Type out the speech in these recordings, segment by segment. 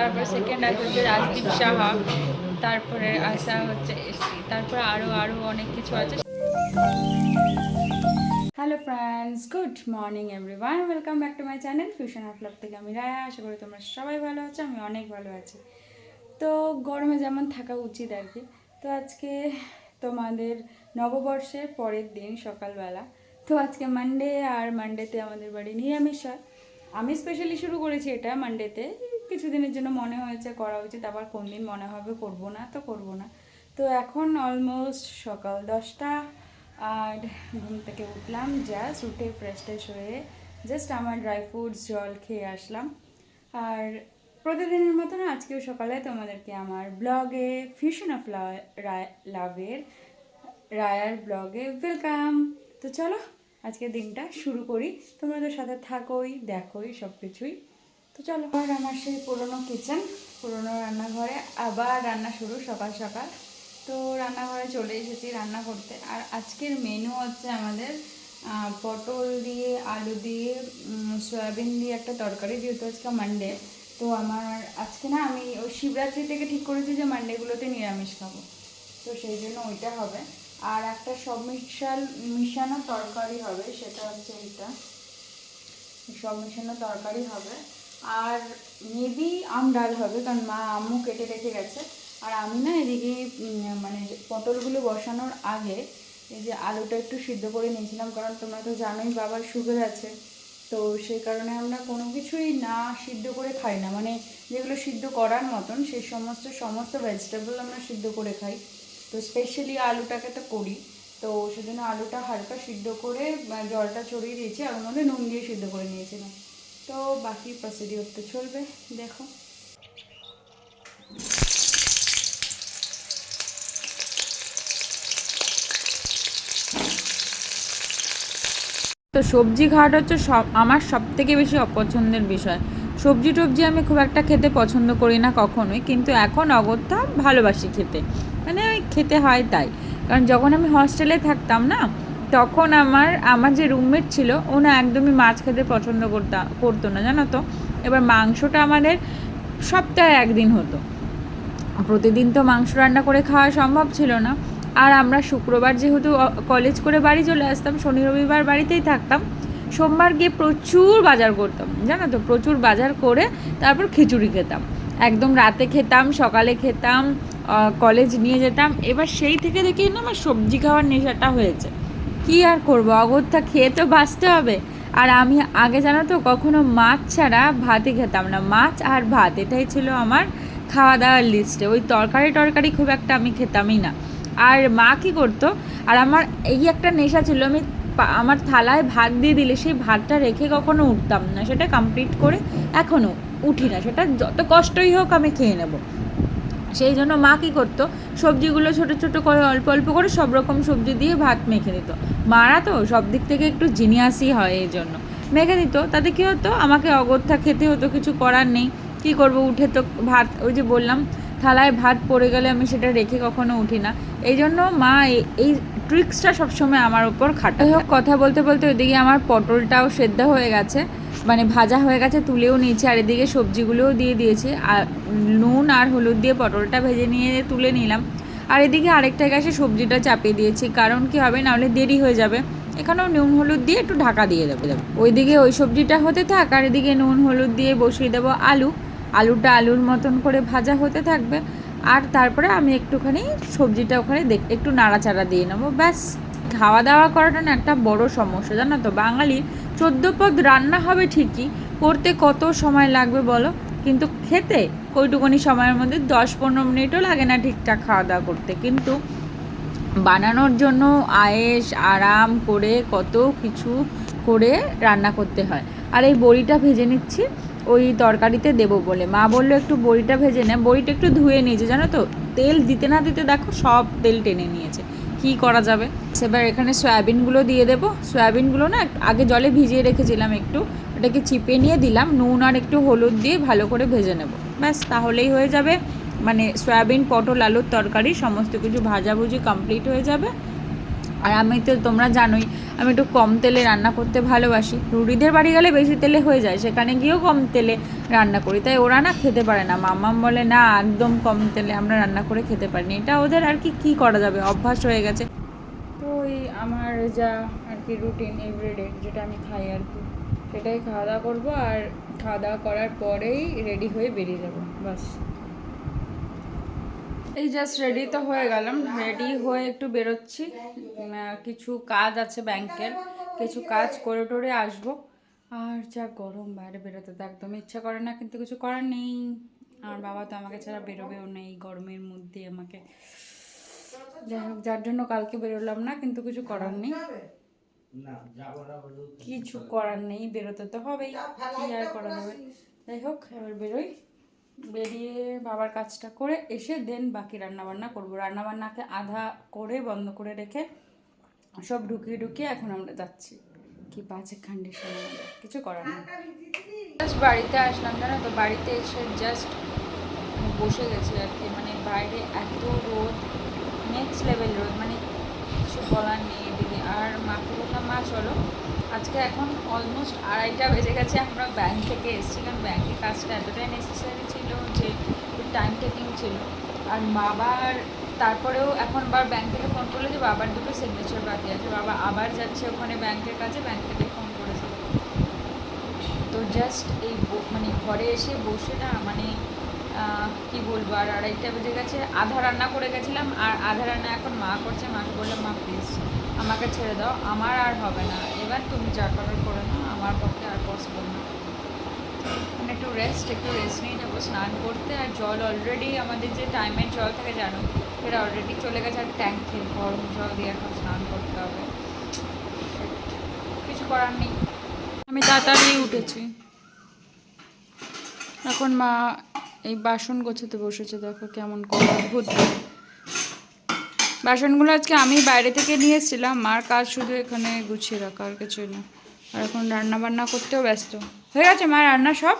তারপর সেকেন্ড আছে হচ্ছে রাজদীপ সাহা, তারপরে আসা হচ্ছে তারপরে আরও আরও অনেক কিছু আছে। Hello friends good morning everyone welcome back to my channel fusion of love থেকে আমি রায়া, আশা করি তোমরা সবাই ভালো আছো, আমি অনেক ভালো আছি। তো গরমে যেমন থাকা উচিত আর কি, তো আজকে তোমাদের নববর্ষের পরের দিন সকালবেলা, তো আজকে মানডে আর মানডেতে আমাদের বাড়ি নিরামিষ হয়। আমি স্পেশালি শুরু করেছি এটা মানডেতে কিছুদিনের জন্য মনে হয়েছে করা উচিত, আবার কোন দিন মনে হবে করব না তো করব না। তো এখন অলমোস্ট সকাল দশটা, আর ঘুম থেকে উঠলাম জাস্ট উঠে ফ্রেশ ট্রেশ হয়ে জাস্ট আমার ড্রাই ফ্রুটস জল খেয়ে আসলাম। আর প্রতিদিনের মতন আজকেও সকালে তোমাদেরকে আমার ব্লগে ফিউশন অফ লাভের রায়ার ব্লগে ওয়েলকাম তো চলো আজকে দিনটা শুরু করি। তোমাদের সাথে থাকোই, দেখোই সব কিছুই তো চলো আর আমার সেই পুরনো কিচেন পুরনো রান্নাঘরে আবার রান্না শুরু সকাল সকাল। তো রান্নাঘরে চলে এসেছি রান্না করতে। আর আজকের মেনু হচ্ছে আমাদের পটল দিয়ে, আলু দিয়ে সয়াবিন দিয়ে একটা তরকারি, যেহেতু আজকে মানডে তো আমার আজকে না আমি ওই শিবরাত্রি থেকে ঠিক করেছি যে মানডেগুলোতে নিরামিষ খাব। তো সেই জন্য ওইটা হবে। আর একটা সব মিশাল মিশানো তরকারি হবে, সেটা হচ্ছে এইটা। সব মিশানো তরকারি হবে। আর মেবি আম ডাল হবে, কারণ মা আম্মু কেটে রেখে গেছে। আর আমি না এদিকে মানে পটলগুলো বসানোর আগে এই যে আলুটা একটু সিদ্ধ করে নিয়েছিলাম, কারণ তোমরা তো জানোই বাবার সুগার আছে। তো সেই কারণে আমরা কোনো কিছুই না সিদ্ধ করে খাই না। মানে যেগুলো সিদ্ধ করার মতন সেই সমস্ত সমস্ত ভেজিটেবল আমরা সিদ্ধ করে খাই। তো স্পেশালি আলুটাকে তো করি। তো সেজন্য আলুটা হালকা সিদ্ধ করে জলটা চড়িয়ে দিয়েছি, আর মধ্যে নুন দিয়ে সিদ্ধ করে নিয়েছিলাম। তো বাকি প্রসিডিওর তো চলবে, দেখো। তো সবজি খাওয়াটা হচ্ছে সব, আমার সব থেকে বেশি অপছন্দের বিষয়। সবজি টবজি আমি খুব একটা খেতে পছন্দ করি না কখনোই, কিন্তু এখন অগত্যা ভালোবাসি খেতে। মানে খেতে হয় তাই। কারণ যখন আমি হস্টেলে থাকতাম না তখন আমার আমার যে রুমমেট ছিল ও না একদমই মাছ খেতে পছন্দ করতা, করতো না, জানো তো? এবার মাংসটা আমাদের সপ্তাহে একদিন হতো। প্রতিদিন তো মাংস রান্না করে খাওয়া সম্ভব ছিল না। আর আমরা শুক্রবার যেহেতু কলেজ করে বাড়ি চলে আসতাম, শনি রবিবার বাড়িতেই থাকতাম। সোমবার গিয়ে প্রচুর বাজার করতাম, জানো তো? প্রচুর বাজার করে তারপর খিচুড়ি খেতাম। একদম রাতে খেতাম, সকালে খেতাম কলেজ নিয়ে যেতাম। এবার সেই থেকে দেখেই না, আমার সবজি খাওয়ার নেশাটা হয়েছে। কি আর করব? অগত্যা খেয়ে তো বাঁচতে হবে। আর আমি আগে জানো তো, কখনো মাছ ছাড়া ভাতই খেতাম না। মাছ আর ভাত, এটাই ছিল আমার খাওয়া দাওয়ার লিস্টে ওই তরকারি টরকারি খুব একটা আমি খেতামই না। আর মা কি করতো, আর আমার এই একটা নেশা ছিল, আমি আমার থালায় ভাত দিয়ে দিলে সেই ভাতটা রেখে কখনো উঠতাম না। সেটা কমপ্লিট করে এখনও উঠি না। সেটা যত কষ্টই হোক আমি খেয়ে নেব। সেই জন্য মা কী করতো? সবজিগুলো ছোট ছোট করে, অল্প অল্প করে সব রকম সবজি দিয়ে ভাত মেখে দিত মারা তো সব দিক থেকে একটু জিনিয়াসই হয় এই জন্য। মেখে দিত তাতে কী হতো? আমাকে অগত্যা খেতে হতো, কিছু করার নেই। কী করব? উঠে তো ভাত, ওই যে বললাম, থালায় ভাত পড়ে গেলে আমি সেটা রেখে কখনো উঠি না। এই জন্য মা এই ট্রিক্সটা সবসময় আমার উপর খাটা হোক, কথা বলতে বলতে ওইদিকে আমার পটলটাও সেদ্ধ হয়ে গেছে। মানে ভাজা হয়ে গেছে, তুলেও নিয়েছি, আর এদিকে সবজিগুলোও দিয়ে দিয়েছি। আর নুন আর হলুদ দিয়ে পটলটা ভেজে নিয়ে তুলে নিলাম। আর এদিকে আরেকটা গ্যাসে সবজিটা চাপিয়ে দিয়েছি, কারণ কি হবে, নাহলে দেরি হয়ে যাবে। এখানেও নুন হলুদ দিয়ে একটু ঢাকা দিয়ে দেবো। ওইদিকে ওই সবজিটা হতে থাক, আর এদিকে নুন হলুদ দিয়ে বসিয়ে দেবো আলু। আলুটা আলুর মতন করে ভাজা হতে থাকবে। আর তারপরে আমি একটুখানি সবজিটা ওখানে দেখ, একটু নাড়াচাড়া দিয়ে নেব, ব্যাস। খাওয়া দাওয়া করাটা না একটা বড় সমস্যা, জানো তো? বাঙালির চোদ্দ পদ রান্না হবে ঠিকই, করতে কত সময় লাগবে বলো? কিন্তু খেতে কইটুকুনি সময়ের মধ্যে দশ পনেরো মিনিটও লাগে না ঠিকঠাক খাওয়া দাওয়া করতে। কিন্তু বানানোর জন্য আয়েস, আরাম করে কত কিছু করে রান্না করতে হয়। আর এই বড়িটা ভেজে নিচ্ছি, ওই তরকারিতে দেবো বলে। মা বলল, একটু বড়িটা ভেজে নে। বড়িটা একটু ধুয়ে নিয়েছে, জানো তো? তেল দিতে না দিতে দেখো সব তেল টেনে নিয়েছে। কি করা যাবে? সেবার এখানে সয়াবিনগুলো দিয়ে দেবো। সয়াবিনগুলো না আগে জলে ভিজিয়ে রেখেছিলাম একটু। ওটাকে চিপে নিয়ে দিলাম, নুন আর একটু হলুদ দিয়ে ভালো করে ভেজে নেব। ব্যাস, তাহলেই হয়ে যাবে। মানে সয়াবিন, পটল, আলুর তরকারি, সমস্ত কিছু ভাজাভুজি কমপ্লিট হয়ে যাবে। আর আমি তো, তোমরা জানোই, আমি একটু কম তেলে রান্না করতে ভালোবাসি। রুটিদের বাড়ি গেলে বেশি তেলে হয়ে যায়, সেখানে গিয়েও কম তেলে রান্না করি। তাই ওরা না খেতে পারে না। মাম্মাম বলে, না, একদম কম তেলে আমরা রান্না করে খেতে পারি না এটা ওদের আর কি, কী করা যাবে? অভ্যাস হয়ে গেছে। ওই আমার যা আর কি রুটিন এভরিডে যেটা আমি খাই আর কি, সেটাই খাওয়া দাওয়া করব আর খাওয়া দাওয়া করার পরেই রেডি হয়ে বেরিয়ে যাব, বাস। এই জাস্ট রেডি তো হয়ে গেলাম রেডি হয়ে একটু বেরোচ্ছি। কিছু কাজ আছে ব্যাংকের কিছু কাজ করে টোরে আসব। আর যা গরম, বাইরে বেরোতে তো একদম ইচ্ছা করে না, কিন্তু কিছু করার নেই। আর বাবা তো আমাকে ছাড়া বেরোবেও নেই, গরমের মধ্যে আমাকে যাই হোক যার জন্য কালকে বেরোলাম না কিন্তু কিছু করার নেই। কিছু করার নেই বেরোতে তো হবেই। কি আর করা যাবে? যাই হোক এবার বেরোই। বেরিয়ে বাবার কাজটা করে এসে দেন বাকি রান্নাবান্না করব। রান্নাবান্নাকে আধা করে বন্ধ করে রেখে সব ঢুকিয়ে ঢুকিয়ে এখন আমরা যাচ্ছি। কি বাজে কন্ডিশন আমাদের। কিছু করার নেই। জাস্ট বাড়িতে আসলাম জানো তো? বাড়িতে এসে জাস্ট বসে গেছি আর কি। মানে বাইরে এত রোদ নেক্সট লেভেল রোদ মানে কিছু বলার নেই এদিকে। আর মাকে বললাম মা, চলো। আজকে এখন অলমোস্ট আড়াইটা বেজে গেছে, আমরা ব্যাংক থেকে এসেছিলাম। ব্যাংকের কাজটা এতটাই নেসেসারি ছিল যে টাইম টেকিং ছিল। আর বাবার, তারপরেও এখন আবার ব্যাংক থেকে ফোন করল যে, বাবার দুটো সিগনেচার বাকি আছে। বাবা আবার যাচ্ছে ওখানে ব্যাংকের কাছে ব্যাংক থেকে ফোন করেছে। তো জাস্ট এই মানে ঘরে এসে বসে না মানে কি বলব, আর আড়াইটা বেজে গেছে। আধা রান্না করে গেছিলাম, আর আধা রান্না এখন মা করছে। মাকে বললাম, মা প্লিজ আমাকে ছেড়ে দাও। আমার আর হবে না। এবার তুমি যা করার করে না আমার পক্ষে আর পসিবল না। মানে একটু রেস্ট একটু রেস্ট নিয়ে যাব স্নান করতে। আর জল অলরেডি আমাদের যে টাইমের জল থাকে, জানো? সেটা অলরেডি চলে গেছে, আর ট্যাঙ্কে গরম জল দিয়ে এখন স্নান করতে হবে। কিছু করার নেই। আমি তাড়াতাড়ি উঠেছি। এখন মা এই বাসন গোছাতে বসেছে দেখো কেমন করে অদ্ভুত। বাসনগুলো আজকে আমি বাইরে থেকে নিয়ে এসেছিলাম মার কাজ শুধু এখানে গুছিয়ে রাখা আর কিছুই না। আর এখন রান্না বান্না করতেও ব্যস্ত। হয়ে গেছে মা রান্না সব?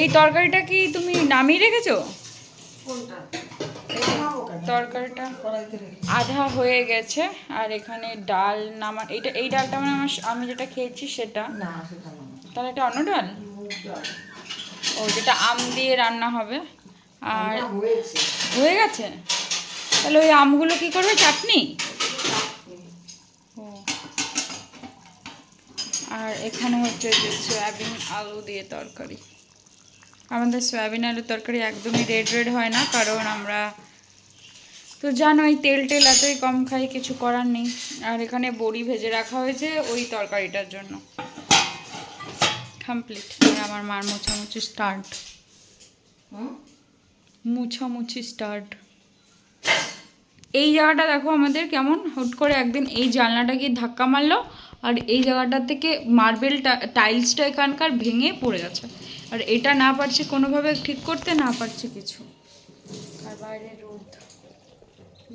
এই তরকারিটা কি তুমি নামিয়ে রেখেছো? তরকারিটা আধা হয়ে গেছে আর এখানে ডাল নামা এটা এই ডালটা মানে আমার আমি যেটা খেয়েছি সেটা। তাহলে এটা অন্য ডাল ও যেটা আম দিয়ে রান্না হবে। আর হয়ে গেছে? তাহলে ওই আমগুলো কি করবে? চাটনি? ও। আর এখানে হচ্ছে যে সয়াবিন আলু দিয়ে তরকারি। আমাদের সয়াবিন আলু তরকারি একদমই রেড রেড হয় না কারণ আমরা তো জানোই তেল টেল এতই কম খাই কিছু করার নেই। আর এখানে বড়ি ভেজে রাখা হয়েছে ওই তরকারিটার জন্য। কমপ্লিট আমার মার মোছামুছি স্টার্ট হুম? মুছামুছি স্টার্ট এই জায়গাটা দেখো আমাদের কেমন? হুট করে একদিন এই জানলাটা গিয়ে ধাক্কা মারলো আর এই জায়গাটা থেকে মার্বেল টাইলসটা এখানকার ভেঙে পড়ে গেছে। আর এটা না পারছি কোনোভাবে ঠিক করতে না পারছি কিছু। আর বাইরে রোদ।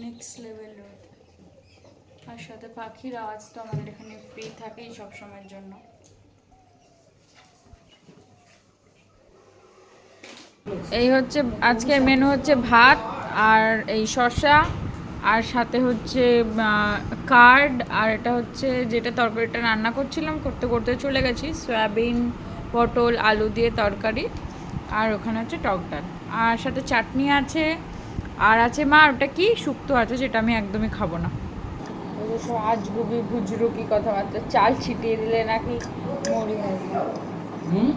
নেক্সট লেভেল রোদ। আর সাথে পাখির আওয়াজ তো আমাদের এখানে ফ্রি থাকেই সব সময়ের জন্য। এই হচ্ছে আজকের মেনু হচ্ছে ভাত আর এই শসা আর সাথে হচ্ছে কার্ড আর এটা হচ্ছে যেটা তরকারিটা রান্না করছিলাম করতে করতে চলে গেছি সয়াবিন পটল আলু দিয়ে তরকারি আর ওখানে হচ্ছে টক ডাল। আর সাথে চাটনি আছে আর আছে মা ওটা কি শুক্তো আছে যেটা আমি একদমই খাব না। সব আজগুবি ভুজরু কি কথাবার্তা চাল ছিটিয়ে দিলে নাকি মরি মরি হুম?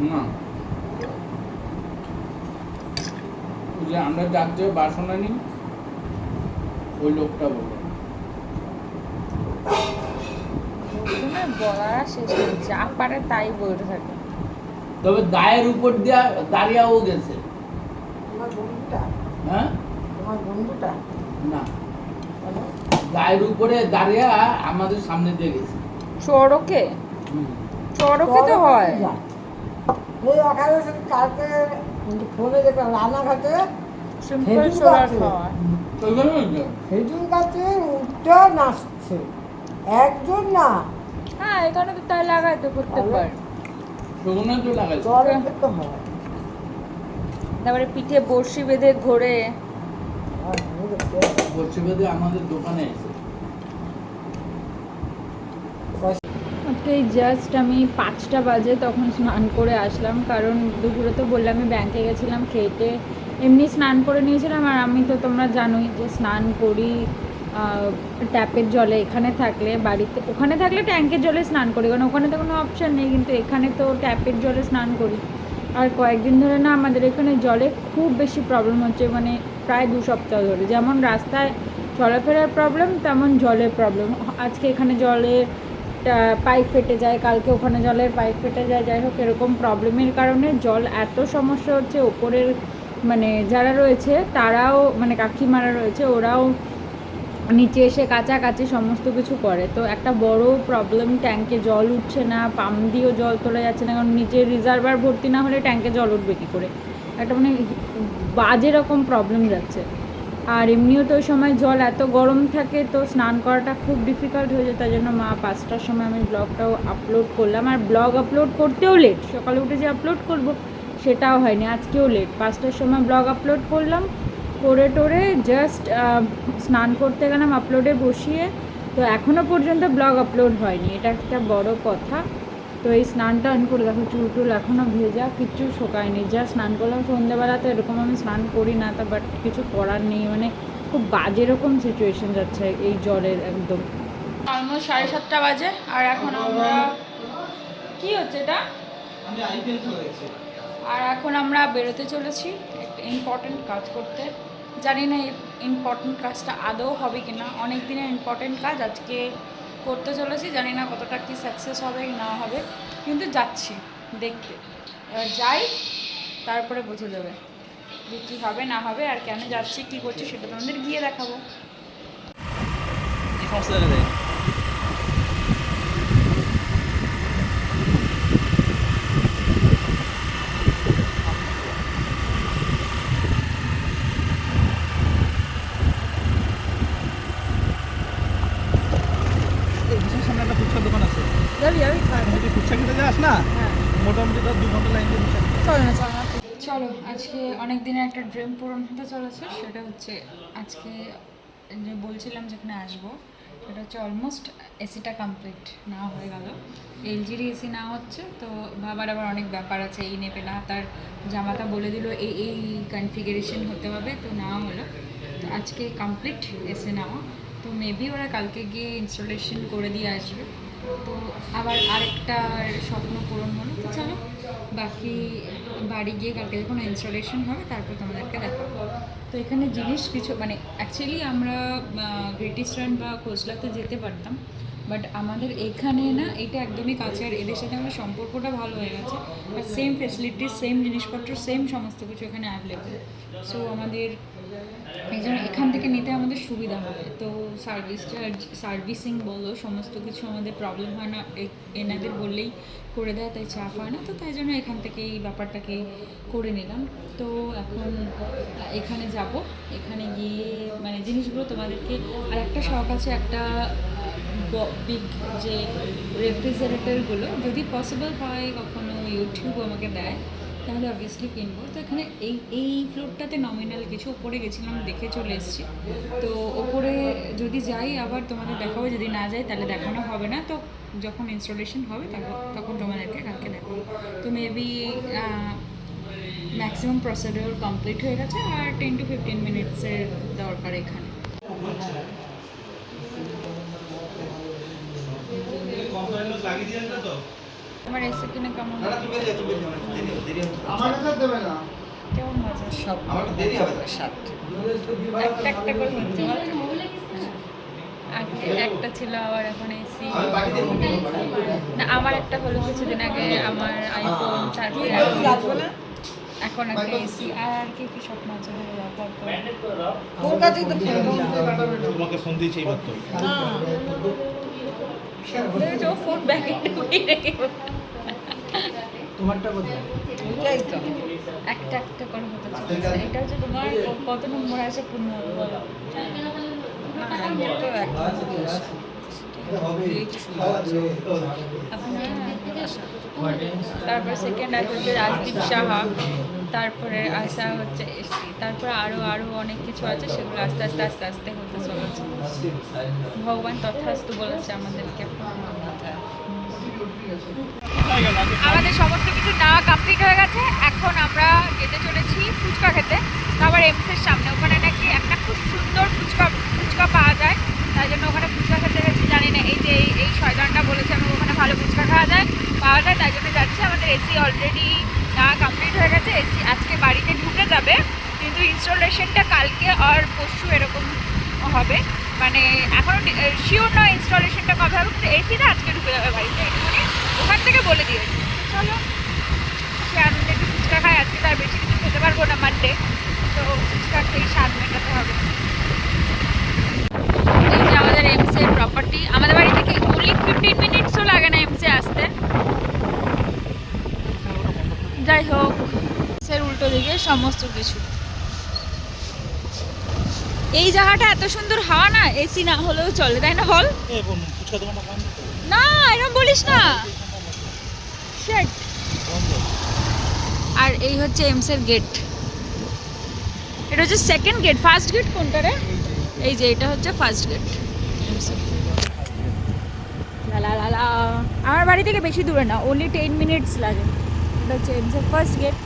না। যে আমরা যাত্রে বাসন আনি ওই লোকটা বলে। নেই যা পারে তাই বলতে থাকে। তবে দায়ের উপর দিয়া দাঁড়িয়েও গেছে। তোমার বন্ধুটা? হ্যাঁ? তোমার বন্ধুটা? না। গায়ের উপরে দাঁড়িয়ে আমাদের সামনে দিয়ে গেছে। চড়কে। চড়কে তো হয়। ওখানে সে কালকে ফোনে দেখলাম রান্নাঘাটে খেজুর গাছে। খেজুর গাছে উঠে নাচছে। একজন না। হ্যাঁ এখানে তো তাই লাগাই তো প্রত্যেকবার। সেখানে তো লাগাইছে চরে খেতে হয়। তারপরে পিঠে বড়শি বেঁধে ঘোরে। আর আমি দেখতে বলছি বেদে আমাদের দোকানে এসে। আজকে জাস্ট আমি পাঁচটা বাজে তখন স্নান করে আসলাম, কারণ দুপুরে তো বললাম আমি ব্যাংকে গেছিলাম খেতে এমনি স্নান করে নিয়েছিলাম আর আমি তো তোমরা জানোই যে স্নান করি ট্যাপের জলে এখানে থাকলে বাড়িতে, ওখানে থাকলে ট্যাঙ্কের জলে স্নান করি, কারণ ওখানে তো কোনো অপশান নেই, কিন্তু এখানে তো ট্যাপের জলে স্নান করি। আর কয়েকদিন ধরে না আমাদের এখানে জলে খুব বেশি প্রবলেম হচ্ছে মানে প্রায় দু সপ্তাহ ধরে। যেমন রাস্তায় চলাফেরার প্রবলেম তেমন জলের প্রবলেম আজকে এখানে জলের পাইপ ফেটে যায়, কালকে ওখানে জলের পাইপ ফেটে যায়, যাই হোক, এরকম প্রবলেমের কারণে জল এত সমস্যা হচ্ছে, ওপরের মানে যারা রয়েছে, তারাও মানে কাকিমারা রয়েছে, ওরাও নিচে এসে কাছাকাছি সমস্ত কিছু করে। তো একটা বড় প্রবলেম ট্যাঙ্কে জল উঠছে না, পাম্প দিয়েও জল তোলা যাচ্ছে না, কারণ নিচে রিজার্ভার ভর্তি না হলে ট্যাঙ্কে জল উঠবে কী করে? একটা মানে বাজে রকম প্রবলেম যাচ্ছে। আর এমনিও তো ওই সময় জল এত গরম থাকে, তো স্নান করাটা খুব ডিফিকাল্ট হয়ে যায় তাই জন্য মা পাঁচটার সময় আমি ব্লগটাও আপলোড করলাম। আর ব্লগ আপলোড করতেও লেট সকালে উঠে যে আপলোড করব সেটাও হয়নি, আজকেও লেট পাঁচটার সময় ব্লগ আপলোড করলাম, করে টোরে জাস্ট স্নান করতে গেলাম আপলোডে বসিয়ে, তো এখনও পর্যন্ত ব্লগ আপলোড হয়নি, এটা একটা বড় কথা। তো এই স্নানটা অন করে দেখো চুল টুল এখনও ভেজা কিচ্ছু শোকায়নি। যা স্নান করলাম সন্ধ্যেবেলা তো এরকম আমি স্নান করি না তা বাট কিছু করার নেই মানে খুব বাজে রকম সিচুয়েশন যাচ্ছে এই জলের একদম। অলমোস্ট সাড়ে সাতটা বাজে আর এখন আমরা কি হচ্ছে এটা? আর এখন আমরা বেরোতে চলেছি একটা ইম্পর্টেন্ট কাজ করতে। জানি না এই ইম্পর্টেন্ট কাজটা আদৌ হবে কিনা অনেক দিনের ইম্পর্টেন্ট কাজ আজকে করতে চলেছি, জানি না কতটা কি সাকসেস হবে না হবে, কিন্তু যাচ্ছি দেখতে। এবার যাই, তারপরে বুঝে যাবে যে কী হবে না হবে আর কেন যাচ্ছি, কী করছি সেটা তোমাদের গিয়ে দেখাবো এই সমস্ত জায়গায় দেয় এই বিশেষ সামনে একটা ফুচকার দোকান আছে যাবি যাবি তুমি যদি ফুচকা খেতে যাস না হ্যাঁ মোটামুটি ধর দু ঘণ্টা লাইন দিয়ে ফুচকা খেতে চলো না চলো না চলো আজকে অনেক দিনের একটা ড্রিম পূরণ হতে চলেছে, সেটা হচ্ছে আজকে যে বলছিলাম যেখানে আসব, সেটা হচ্ছে অলমোস্ট এসিটা কমপ্লিট না হয়ে গেল। এলজির এসি না হচ্ছে, তো ভাবার আবার অনেক ব্যাপার আছে, এই নেবে না তার জামাতা বলে দিল, এই এই কনফিগারেশন হতে হবে, তো নেওয়া হলো। তো আজকে কমপ্লিট এসে নেওয়া, তো মেবি ওরা কালকে গিয়ে ইনস্টলেশন করে দিয়ে আসবে। তো আবার আরেকটা স্বপ্ন পূরণ হলো, তো চলো, বাকি বাড়ি গিয়ে কালকে যখন ইনস্টলেশন হবে, তারপর তোমাদেরকে দেখাবো। তো এখানে জিনিস কিছু মানে অ্যাকচুয়ালি আমরা গ্রেট বা খোসলাতে যেতে পারতাম বাট আমাদের এখানে না, এটা একদমই কাছে, আর এদের সাথে আমাদের সম্পর্কটা ভালো হয়ে গেছে আর সেম ফেসিলিটি সেম জিনিসপত্র সেম সমস্ত কিছু এখানে অ্যাভেলেবেল সো আমাদের এই জন্য এখান থেকে নিতে আমাদের সুবিধা হবে। তো সার্ভিস চার্জ সার্ভিসিং বলো, সমস্ত কিছু আমাদের প্রবলেম হয় না। এনাদের বললেই করে দেয়, তাই চাপ হয় না। তো তাই জন্য এখান থেকে এই ব্যাপারটাকে করে নিলাম। তো এখন এখানে যাব। এখানে গিয়ে মানে জিনিসগুলো তোমাদেরকে আর একটা শখ আছে, একটা বিগ যে রেফ্রিজারেটরগুলো যদি পসিবল হয় কখনো ইউটিউব আমাকে দেয়। তাহলে অবভিয়াসলি কিনবো। তো এখানে এই এই ফ্লোরটাতে নমিনাল কিছু ওপরে গেছিলাম, দেখে চলে এসেছি। তো ওপরে যদি যাই, আবার তোমাদের দেখাবো, যদি না যাই, তাহলে দেখানো হবে না। তো যখন ইনস্টলেশন হবে, তখন তখন তোমাদেরকে কালকে দেখাবো। তো মেবি ম্যাক্সিমাম প্রসিডিওর কমপ্লিট হয়ে গেছে, আর টেন টু ফিফটিন মিনিটসের দরকার এখানে। কিনে কেমন আমার কাছে দেবে না। কেমন মজা সব সাত একটা একটা করে হচ্ছে একটা ছিল আবার এখন এসি। না আমার একটা হলো কিছুদিন আগে আমার আইফোন তারপরে এখন একটা এসি। আর কি কি স্বপ্ন আছে তারপর তোর কাছেই তো ফোন তোমাকে ফোন দিয়েছি মাত্র। দেখেছ ফোন ব্যাগে রেখে তোমারটা কোথায়? এটাই তো। একটা একটা করে হতে চলেছে এটা হচ্ছে তোমার কত নম্বর আছে পূর্ণ বলো জিনিস আপনার আসা তারপরে সেকেন্ড আছে রাজদীপ সাহা। তারপরে আসা হচ্ছে এসি তারপরে আরও আরও অনেক কিছু আছে, সেগুলো আস্তে আস্তে আস্তে আস্তে হতে চলেছে। ভগবান তথাস্তু বলেছে আমাদেরকে। আমাদের সমস্ত কিছু নেওয়া কমপ্লিট হয়ে গেছে। এখন আমরা যেতে চলেছি ফুচকা খেতে। তারপর এমসের সামনে। ওখানে নাকি একটা খুব সুন্দর ফুচকা ফুচকা পাওয়া যায়। তাই জন্য ওখানে ফুচকা খেতে গেছি, জানি না। এই যে এই এই শয়তানটা বলেছে, আমি ওখানে ভালো ফুচকা খাওয়া যায়, পাওয়া যায়, তাই জন্য যাচ্ছি। আমাদের এসি অলরেডি নেওয়া কমপ্লিট হয়ে গেছে, এসি আজকে বাড়িতে ঢুকে যাবে। কিন্তু ইনস্টলেশনটা কালকে আর পরশু এরকম হবে। মানে এখনও শিওর নয় ইনস্টলেশনটা কবে হবে, কিন্তু এসিটা আজকে ঢুকে যাবে বাড়িতে একটুখানি। ওখান থেকে বলে দিয়েছি চলো, সে আনন্দে একটু ফুচকা খাই আজকে তার বেশি কিছু খেতে পারব না মানডে তো ফুচকা খেয়ে স্বাদ মেটাতে হবে এই যে আমাদের এমসি এর প্রপার্টি আমাদের বাড়ি থেকে অনলি ফিফটিন মিনিটসও লাগে না এমসি আসতে যাই হোক সের উল্টো দিকে সমস্ত কিছু। এই জায়গাটা এত সুন্দর হাওয়া না এসি না হলেও চলে তাই না বল? তো। না এরকম বলিস না. আর এই হচ্ছে এমসের গেট এটা হচ্ছে সেকেন্ড গেট ফার্স্ট গেট কোনটা রে? এই যে এটা হচ্ছে ফার্স্ট গেট আমার বাড়ি থেকে বেশি দূরে না ওনলি টেন মিনিটস লাগে। এটা হচ্ছে এমসের ফার্স্ট গেট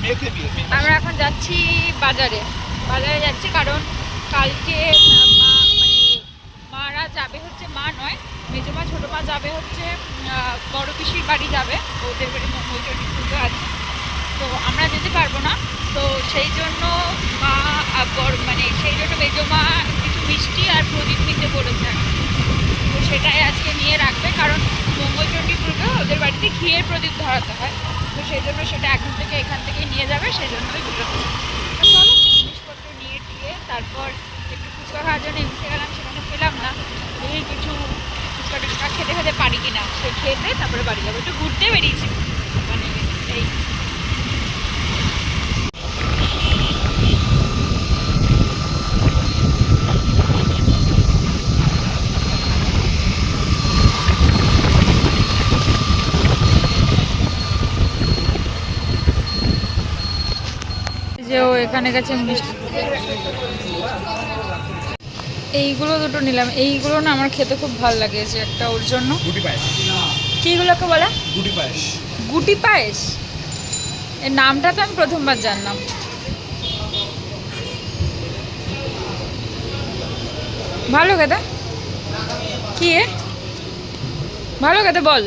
মেয়েকে আমরা এখন যাচ্ছি বাজারে। বাজারে যাচ্ছি কারণ কালকে মা মানে মারা যাবে হচ্ছে মা নয়, মেজো মা, ছোটো মা যাবে হচ্ছে বড় পিসির বাড়ি যাবে। ওদের বাড়ি মঙ্গলচণ্ডী পুজো আছে। তো আমরা যেতে পারব না। তো সেই জন্য মা বড় মানে সেই জন্য মেজো মা কিছু মিষ্টি আর প্রদীপ নিতে বলেছে। তো সেটাই আজকে নিয়ে রাখবে। কারণ মঙ্গলচণ্ডী পূর্বে ওদের বাড়িতে ঘিয়ের প্রদীপ ধরাতে হয়। তো সেই জন্য সেটা এখন থেকে এখান থেকে নিয়ে যাবে, সেই জন্যই তো চলো, জিনিসপত্র নিয়ে টিয়ে তারপর একটু ফুচকা খাওয়ার জন্য এমসে গেলাম, সেখানে পেলাম না। এই কিছু ফুচকা টুচকা খেতে খেতে পারি কিনা সে খেতে তারপরে বাড়ি যাব। একটু ঘুরতে বেরিয়েছি। মানে এই এখানে গেছে মিষ্টি। এইগুলো দুটো নিলাম। এইগুলো না আমার খেতে খুব ভালো লাগে যে একটা ওর জন্য। গুটি পায়েস। কিগুলোকে বলে? গুটি পায়েস। গুটি পায়েস? এর নামটা তো আমি প্রথমবার জানলাম। ভালো খেতে? কি এ? ভালো খেতে বল।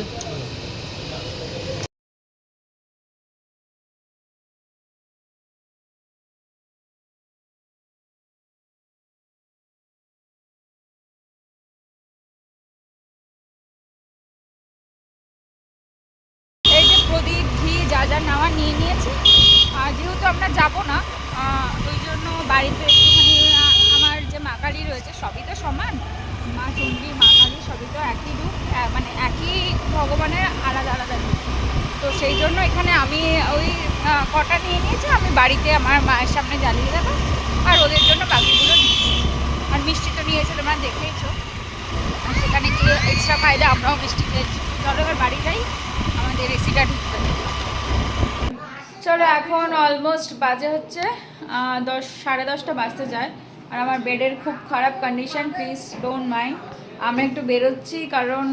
যা যা নেওয়া নিয়ে নিয়েছি। আর যেহেতু আমরা যাব না ওই জন্য বাড়িতে একটুখানি আমার যে মা কালী রয়েছে, সবই তো সমান। মা চণ্ডী, মা কালী সবই তো একই রূপ মানে একই ভগবানের আলাদা আলাদা রূপ। তো সেই জন্য এখানে আমি ওই কটা নিয়ে নিয়েছি, আমি বাড়িতে আমার মায়ের সামনে জ্বালিয়ে দেবো, আর ওদের জন্য বাকিগুলো আর মিষ্টি তো নিয়েছে তোমরা দেখেইছো। সেখানে গিয়ে এক্সট্রা ফায়দা, আমরাও মিষ্টি খেয়েছি। চলো এবার বাড়ি যাই, আমাদের এসিটা ঢুকবে। চলো, এখন অলমোস্ট বাজে হচ্ছে দশ, সাড়ে দশটা বাজতে যায়। আর আমার বেডের খুব খারাপ কন্ডিশন প্লিজ ডোন্ট মাইন্ড আমরা একটু বেরোচ্ছি, কারণ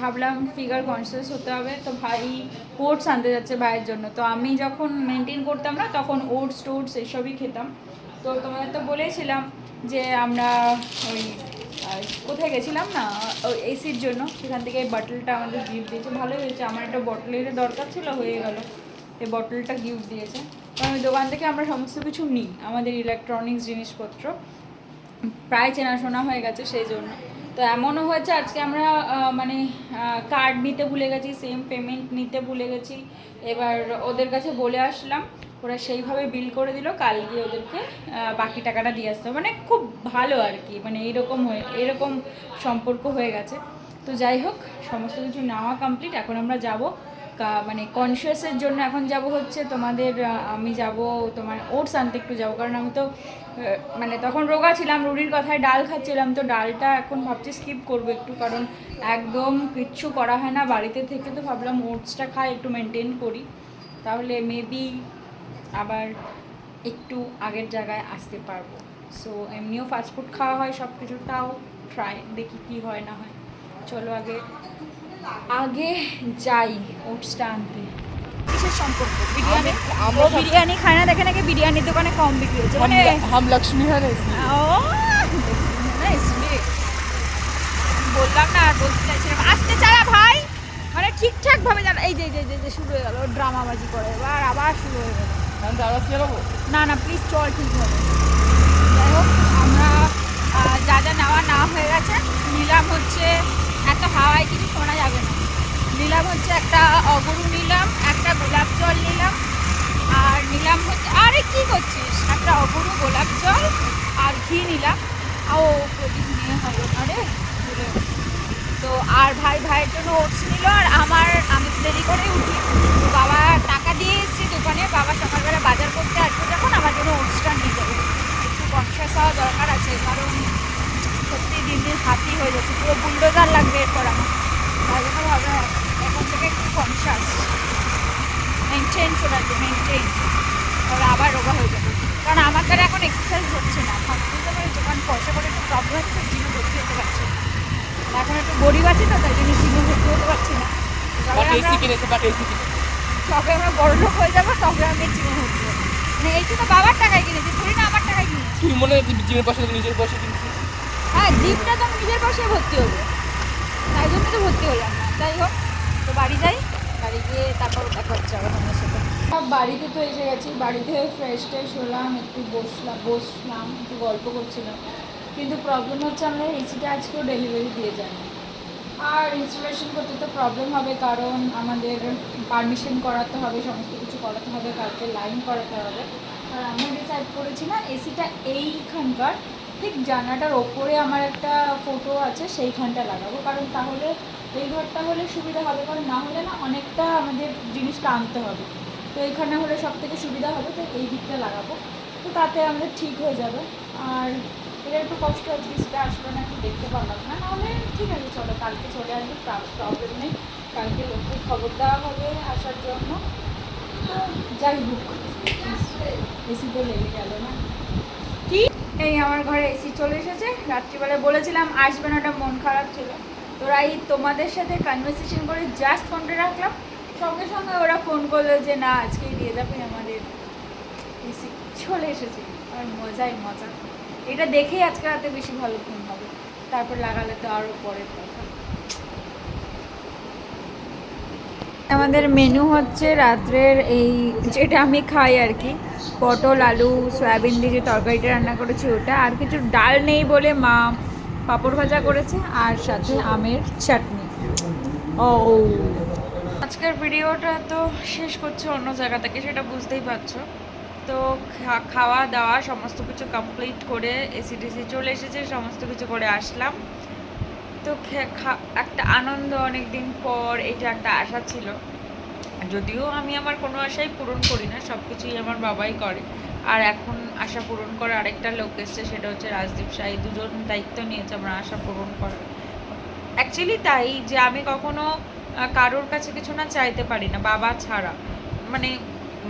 ভাবলাম ফিগার কনসিয়াস হতে হবে। তো ভাই ওটস আনতে যাচ্ছে ভাইয়ের জন্য। তো আমি যখন মেনটেন করতাম না, তখন ওটস টোটস এসবই খেতাম। তো তোমাদের তো বলেছিলাম যে আমরা ওই কোথায় গেছিলাম না, ওই এসির জন্য। সেখান থেকে এই বটলটা আমাদের গিফট দিয়েছে। ভালোই হয়েছে। আমার একটা বটলের দরকার ছিল, হয়ে গেল। এই বটলটা গিফট দিয়েছে। কারণ ওই দোকান থেকে আমরা সমস্ত কিছু নিই, আমাদের ইলেকট্রনিক্স জিনিসপত্র। প্রায় চেনাশোনা হয়ে গেছে সেই জন্য। তো এমনও হয়েছে, আজকে আমরা মানে কার্ড নিতে ভুলে গেছি সেম পেমেন্ট নিতে ভুলে গেছি। এবার ওদের কাছে বলে আসলাম, ওরা সেইভাবে বিল করে দিল, কাল গিয়ে ওদেরকে বাকি টাকাটা দিয়ে আসতে। মানে খুব ভালো আর কি মানে এইরকম হয়ে, এরকম সম্পর্ক হয়ে গেছে। তো যাই হোক, সমস্ত কিছু নেওয়া কমপ্লিট এখন আমরা যাব মানে কনসিয়াসের জন্য এখন যাব হচ্ছে তোমাদের আমি যাব, তোমার ওটস আনতে একটু যাব। কারণ আমি তো মানে তখন রোগা ছিলাম, রুটির কথায় ডাল খাচ্ছিলাম, তো ডালটা এখন ভাবছি স্কিপ করব একটু। কারণ একদম কিচ্ছু করা হয় না, বাড়িতে থেকে তো ভাবলাম ওটসটা খাই, একটু মেনটেন করি। তাহলে মেবি আবার একটু আগের জায়গায় আসতে পারব। সো এমনিও ফাস্টফুড খাওয়া হয় সব কিছু তাও ট্রাই দেখি কি হয় না হয়। চলো আগে আগে যাই ওটসটা আনতে। কিসের বিরিয়ানি? না দেখে নাকি বিরিয়ানির দোকানে কম বিক্রি মানে- ও বললাম না আসতে ভাই। মানে ঠিকঠাক ভাবে জানা এই যে যে যে শুরু হয়ে এবার আবার শুরু হয়ে না না প্লিজ চল আমরা যা যা নেওয়া না হয়ে গেছে নিলাম হচ্ছে এত হাওয়ায় কিছু শোনা যাবে না। নিলাম হচ্ছে একটা অগরু নিলাম, একটা গোলাপ জল নিলাম, আর নিলাম হচ্ছে, আরে কি করছিস? একটা অগরু, গোলাপ জল আর ঘি নিলাম। ও, প্রদীপ নিয়ে হবে না রে। তো আর ভাই ভাইয়ের জন্য ওটস নিল, আর আমার, আমি দেরি করে উঠি। তো বাবা টাকা দিয়ে এসেছি দোকানে, বাবা সকালবেলা বাজার করতে আসবে যখন, আমার জন্য ওটসটা নিয়ে যাবে। একটু কনসিয়াস হওয়া দরকার আছে, কারণ সত্যি দিন দিন হাতি হয়ে যাচ্ছে পুরো বুলডোজার লাগবে এরপর আমার। তাহলে জন্য ভাবে এখন থেকে একটু কনসাস মেনটেন চলে আসবে মেনটেন তাহলে আবার রোগা হয়ে যাবে। কারণ আমার তারা এখন এক্সারসাইজ হচ্ছে না। বুঝতে পারছি কারণ পয়সা করে একটু প্রবলেম হচ্ছে জিমে ভর্তি হতে পারছে। না এখন একটু গরিব আছে তো তাই জন্য জিমে ভর্তি হতে পারছি না। তবে আমরা বড় লোক হয়ে যাব তবে আমি জিমে ভর্তি হব। মানে এই তো বাবার টাকায় কিনেছি তুই না আমার টাকায় কিনেছি। তুই মনে হয় জিমের পয়সা নিজের পয়সা কিনেছি হ্যাঁ জিমটা তো আমি নিজের পাশে ভর্তি হব। তাই জন্য তো ভর্তি হলাম না। যাই হোক, তো বাড়ি যাই। বাড়ি গিয়ে তারপর দেখা হচ্ছে আবার আমার সাথে। সব বাড়িতে তো এসে গেছি। বাড়িতে ফ্রেশ ট্রেশ হলাম, একটু বসলাম বসলাম, একটু গল্প করছিলাম। কিন্তু প্রবলেম হচ্ছে আমরা এসিটা আজকেও ডেলিভারি দিয়ে যাই আর ইনস্টলেশন করতে তো প্রবলেম হবে, কারণ আমাদের পারমিশন করাতে হবে, সমস্ত কিছু করাতে হবে, কালকে লাইন করাতে হবে। আর আমরা ডিসাইড করেছি না এসিটা এইখানকার ঠিক জানাটার ওপরে আমার একটা ফটো আছে, সেইখানটা লাগাবো। কারণ তাহলে এই ঘরটা হলে সুবিধা হবে, কারণ না হলে না অনেকটা আমাদের জিনিসটা আনতে হবে। তো এইখানে হলে সব থেকে সুবিধা হবে, তো এই দিকটা লাগাবো। তো তাতে আমাদের ঠিক হয়ে যাবে। আর এটা একটু কষ্ট হচ্ছে সেটা আসলে না একটু দেখতে পারলাম না। নাহলে ঠিক আছে, চলো কালকে চলে আসবে প্রবলেম নেই। কালকে লোককে খবর দেওয়া হবে আসার জন্য। তো যাই হোক এসি তো লেগে গেল না। এই আমার ঘরে এসি চলে এসেছে। রাত্রিবেলা বলেছিলাম আসবে না, ওটা মন খারাপ ছিল। তোরা এই তোমাদের সাথে কনভারসেশন করে জাস্ট ফোনটা রাখলাম। সঙ্গে সঙ্গে ওরা ফোন করল যে, না, আজকেই দিয়ে যাবে আমাদের এসি। চলে এসেছে। আর মজাই মজা। এটা দেখেই আজকে রাতে বেশি ভালো ফোন হবে। তারপর লাগালে তো আরও পরের কথা। আমাদের মেনু হচ্ছে রাত্রের এই যেটা আমি খাই আর কি। পটল, আলু, সয়াবিন দিয়ে যে তরকারিটা রান্না করেছি ওটা। আর কিছু ডাল নেই বলে মা পাঁপড় ভাজা করেছে আর সাথে আমের চাটনি। ও। আজকের ভিডিওটা তো শেষ করছে অন্য জায়গা থেকে, সেটা বুঝতেই পারছ। তো খাওয়া দাওয়া সমস্ত কিছু কমপ্লিট করে এসি টেসি চলে এসেছে, সমস্ত কিছু করে আসলাম। তো একটা আনন্দ অনেক দিন পর এটা একটা আশা ছিল। যদিও আমি আমার কোনো আশাই পূরণ করি না সব কিছুই আমার বাবাই করে। আর এখন আশা পূরণ করে আরেকটা লোক এসছে, সেটা হচ্ছে রাজদীপ শাহী দুজন দায়িত্ব নিয়েছে আমার আশা পূরণ করার। অ্যাকচুয়ালি তাই যে আমি কখনো কারোর কাছে কিছু না চাইতে পারি না, বাবা ছাড়া। মানে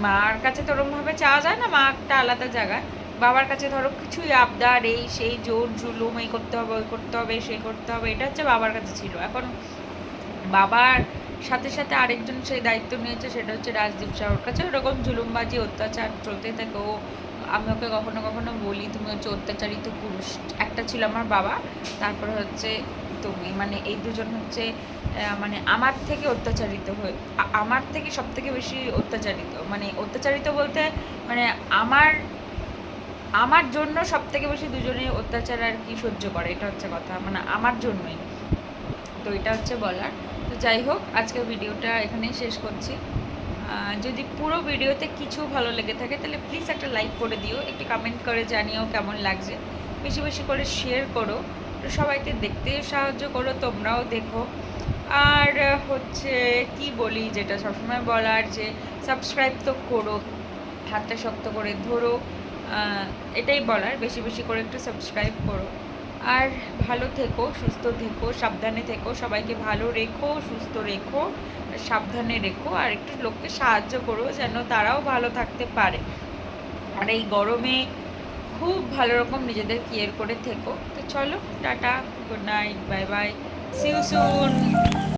মার কাছে তো ওরমভাবে চাওয়া যায় না, মা একটা আলাদা জায়গায়। বাবার কাছে ধরো কিছুই আবদার, এই সেই জোর জুলুম, এই করতে হবে, ওই করতে হবে, সেই করতে হবে, এটা হচ্ছে বাবার কাছে ছিল। এখন বাবার সাথে সাথে আরেকজন সেই দায়িত্ব নিয়েছে, সেটা হচ্ছে রাজদীপ শাহর কাছে ওরকম জুলুমবাজি, অত্যাচার চলতে থাকে। ও, আমি ওকে কখনো কখনো বলি, তুমি হচ্ছে অত্যাচারিত পুরুষ। একটা ছিল আমার বাবা, তারপরে হচ্ছে তুমি। মানে এই দুজন হচ্ছে মানে আমার থেকে অত্যাচারিত হয়ে আমার থেকে সব থেকে বেশি অত্যাচারিত। মানে অত্যাচারিত বলতে মানে আমার আমার জন্য সব থেকে বেশি দুজনে অত্যাচার আর কি সহ্য করে, এটা হচ্ছে কথা মানে আমার জন্যই। তো এটা হচ্ছে বলার। তো যাই হোক, আজকের ভিডিওটা এখানেই শেষ করছি। যদি পুরো ভিডিওতে কিছু ভালো লেগে থাকে, তাহলে প্লিজ একটা লাইক করে দিও, একটু কমেন্ট করে জানিও কেমন লাগছে। বেশি বেশি করে শেয়ার করো। তো সবাইকে দেখতে সাহায্য করো, তোমরাও দেখো। আর হচ্ছে কি বলি, যেটা সবসময় বলার যে সাবস্ক্রাইব তো করো, হাতটা শক্ত করে ধরো। এটাই বলার, বেশি বেশি করে একটু সাবস্ক্রাইব করো। আর ভালো থেকো, সুস্থ থেকো, সাবধানে থেকো, সবাইকে ভালো রেখো, সুস্থ রেখো, সাবধানে রেখো, আর একটু লোককে সাহায্য করো যেন তারাও ভালো থাকতে পারে। আর এই গরমে খুব ভালো রকম নিজেদের কেয়ার করে থেকো। তো চলো, tata good night bye bye see you soon